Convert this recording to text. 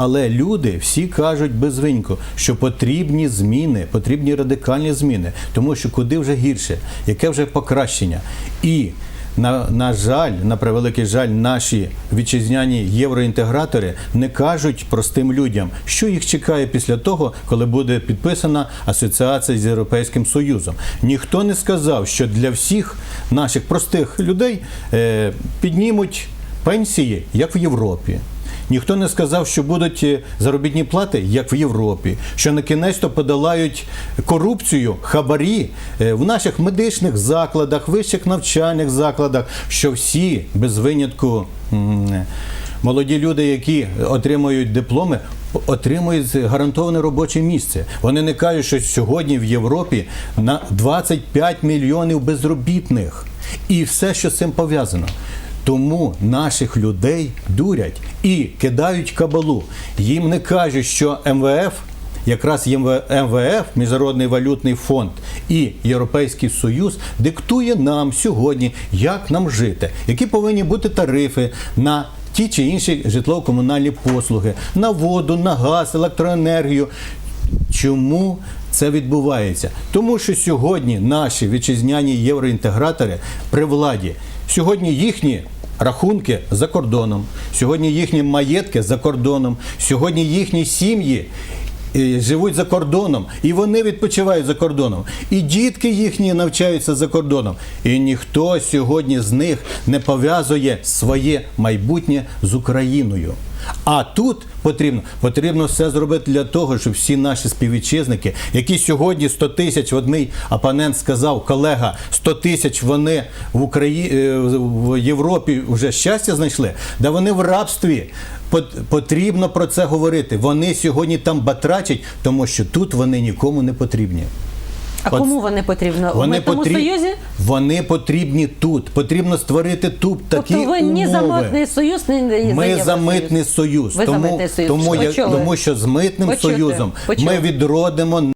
Але люди всі кажуть безвинько, що потрібні зміни, потрібні радикальні зміни, тому що куди вже гірше, яке вже покращення. І на, на жаль, на превеликий жаль, наші вітчизняні євроінтегратори не кажуть простим людям, що їх чекає після того, коли буде підписана асоціація з Європейським Союзом. Ніхто не сказав, що для всіх наших простих людей е, піднімуть пенсії, як в Європі. Ніхто не сказав, що будуть е, заробітні плати, як в Європі, що на кінець то подолають корупцію, хабарі е, в наших медичних закладах, вищих навчальних закладах, що всі без винятку молоді люди, які отримують дипломи, отримують гарантоване робоче місце. Вони не кажуть, що сьогодні в Європі на 25 мільйонів безробітних і все, що з цим пов'язано. Тому наших людей дурять і кидають кабалу. Їм не кажуть, що МВФ, якраз МВФ, Міжнародний валютний фонд і Європейський Союз диктує нам сьогодні, як нам жити, які повинні бути тарифи на ті чи інші житлово-комунальні послуги, на воду, на газ, електроенергію. Чому це відбувається? Тому що сьогодні наші вітчизняні євроінтегратори при владі, сьогодні їхні рахунки за кордоном, сьогодні їхні маєтки за кордоном, сьогодні їхні сім'ї. е, Живуть за кордоном, і вони відпочивають за кордоном, і дітки їхні навчаються за кордоном. І ніхто сьогодні з них не пов'язує своє майбутнє з Україною. А тут потрібно потрібно все зробити для того, щоб всі наші співвітчизники, які сьогодні 100 тисяч, от мій опонент сказав, колега, 100 тисяч вони в Україні в Європі вже щастя знайшли, да вони в рабстві. Потрібно про це говорити. Вони сьогодні там батрачать, тому що тут вони нікому не потрібні. А От кому вони потрібно? У Вони, митному потріб- союзі? вони потрібні тут. Потрібно створити тут такі Тобто ви ні за митний союз, ні за Ми за митний союз. Ви за тому, митний союз. Тому, я- тому що з митним Почути. союзом Почути. ми відродимо